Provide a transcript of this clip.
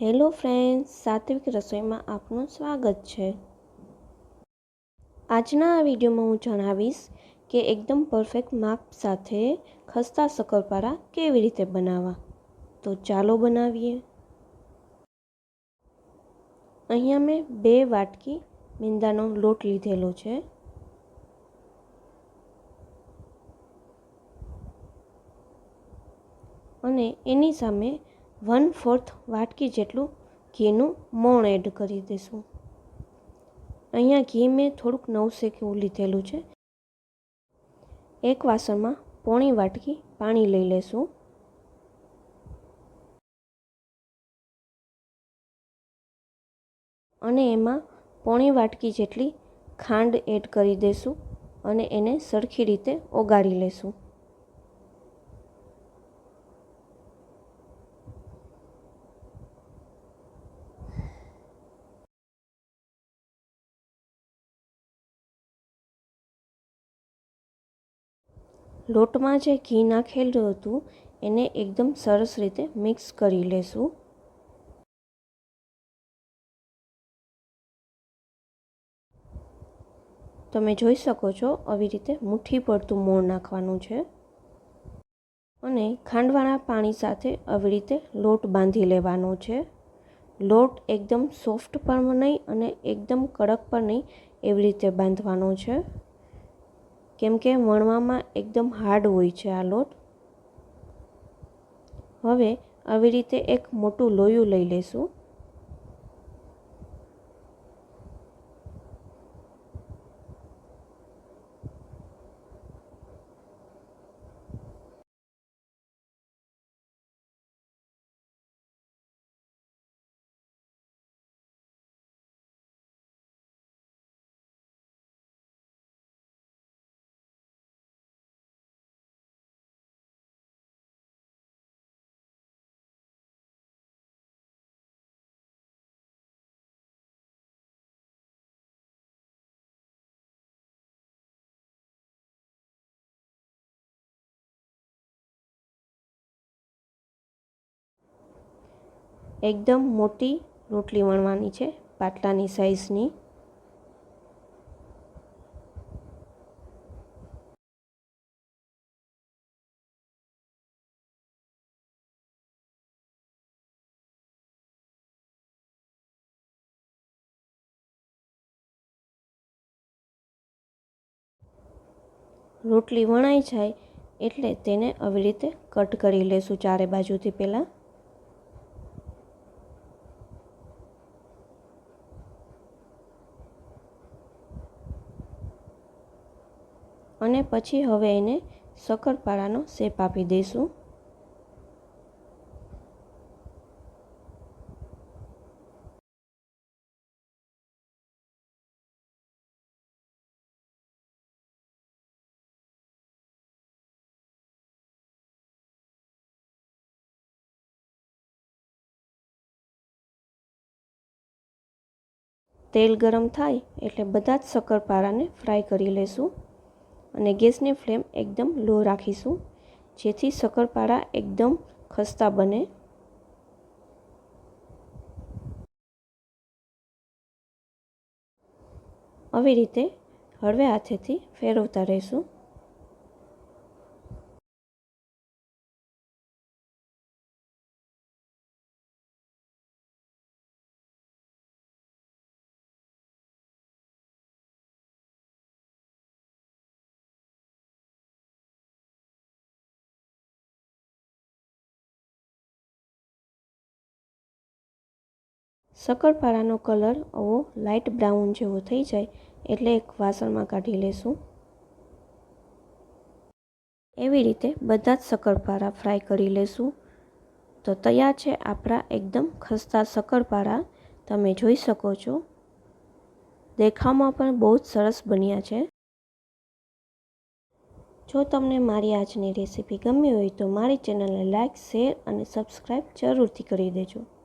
Hello friends, સાત્વિક રસોઈમાં આપનું સ્વાગત છે. આજના આ વિડીયોમાં હું જણાવીશ કે એકદમ પરફેક્ટ માપ સાથે ખસ્તા શક્કરપારા કેવી રીતે બનાવવા. તો ચાલો બનાવીએ. અહીંયા મેં બે વાટકી મીંદાનો લોટ લીધેલો છે. અને એની સામે વન ફોર્થ વાટકી જેટલું ઘીનું મોણ એડ કરી દઈશું અહીંયા ઘી મેં થોડુંક નવસેકવું લીધેલું છે. એક વાસણમાં પોણી વાટકી પાણી લઈ લેશું. અને એમાં પોણી વાટકી જેટલી ખાંડ એડ કરી દઈશું અને એને સરખી રીતે ઓગાળી લેશું. લોટમાં જે ઘી નાખેલું હતું, એને એકદમ સરસ રીતે મિક્સ કરી લેશું. તમે જોઈ શકો છો, આવી રીતે મુઠ્ઠી પડતું મોણ નાખવાનું છે. અને ખાંડવાળા પાણી સાથે આવી રીતે લોટ બાંધી લેવાનો છે. લોટ એકદમ સોફ્ટ પણ નહીં અને એકદમ કડક પણ નહીં એવી રીતે બાંધવાનો છે. કેમ કે વણવામાં એકદમ હાર્ડ હોય છે આ લોટ. હવે આવી રીતે એક મોટું લોયું લઈ લઈશું. એકદમ મોટી રોટલી વણવાની છે, પાટલાની સાઈઝની રોટલી વણાઈ જાય એટલે તેને આવી રીતે કટ કરી લેશું ચારે બાજુથી પહેલાં. અને પછી હવે એને શક્કરપારાનો શેપ આપી દઈશું. તેલ ગરમ થાય એટલે બધા જ શક્કરપારાને ફ્રાય કરી લેશું. અને ગેસની ફ્લેમ એકદમ લો રાખીશું, જેથી શક્કરપારા એકદમ ખસ્તા બને. આવી રીતે હળવે હાથેથી ફેરવતા રહીશું. શક્કરપારાનો કલર આવો લાઇટ બ્રાઉન જેવો થઈ જાય એટલે એક વાસણમાં કાઢી લેશું. એવી રીતે બધા જ શક્કરપારા ફ્રાય કરી લેશું. તો તૈયાર છે આપણા એકદમ ખસ્તા શક્કરપારા તમે જોઈ શકો છો. દેખાવમાં પણ બહુ જ સરસ બન્યા છે. જો તમને મારી આજની રેસીપી ગમી હોય તો મારી ચેનલને લાઇક શેર અને સબસ્ક્રાઈબ જરૂરથી કરી દેજો.